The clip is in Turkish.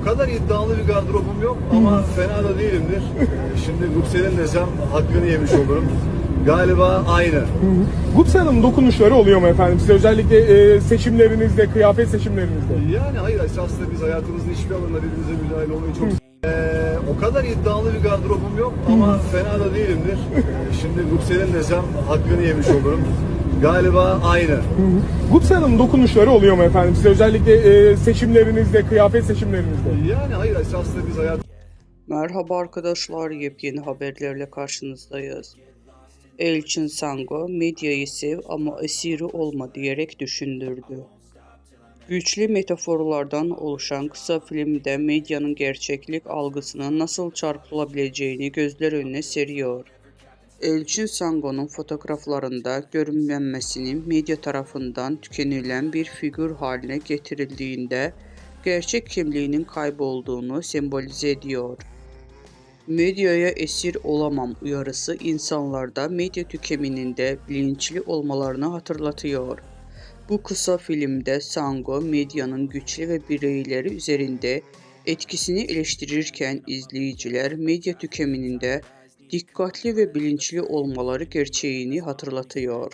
o kadar iddialı bir gardırobum yok ama fena da değilimdir. Ee, Şimdi Gupse'nin desem hakkını yemiş olurum. Galiba aynı. Gupse dokunuşları oluyor mu efendim? Size özellikle e, seçimlerinizde, kıyafet seçimlerinizde. Yani hayır esasında biz hayatımızın hiçbir alanında birbirimize müdahale olmayı çok Ee, o kadar iddialı bir gardırobum yok ama fena da değilimdir. Ee, Şimdi Gupse'nin desem hakkını yemiş olurum. Galiba aynı. Gupse Hanım dokunuşları oluyor mu efendim? Size özellikle e, seçimlerinizde, kıyafet seçimlerinizde. Yani hayır esasında biz hayat Merhaba arkadaşlar, yepyeni haberlerle karşınızdayız. Elçin Sango, medyayı sev ama esiri olma diyerek düşündürdü. Güçlü metaforlardan oluşan kısa filmde medyanın gerçeklik algısına nasıl çarpılabileceğini gözler önüne seriyor. Elçin Sango'nun fotoğraflarında görünmemesinin medya tarafından tükenilen bir figür haline getirildiğinde gerçek kimliğinin kaybolduğunu sembolize ediyor. Medyaya esir olamam uyarısı insanlarda medya tüketiminde bilinçli olmalarını hatırlatıyor. Bu kısa filmde Sango medyanın güçlü ve bireyleri üzerinde etkisini eleştirirken izleyiciler medya tüketiminde dikkatli ve bilinçli olmaları gerçeğini hatırlatıyor.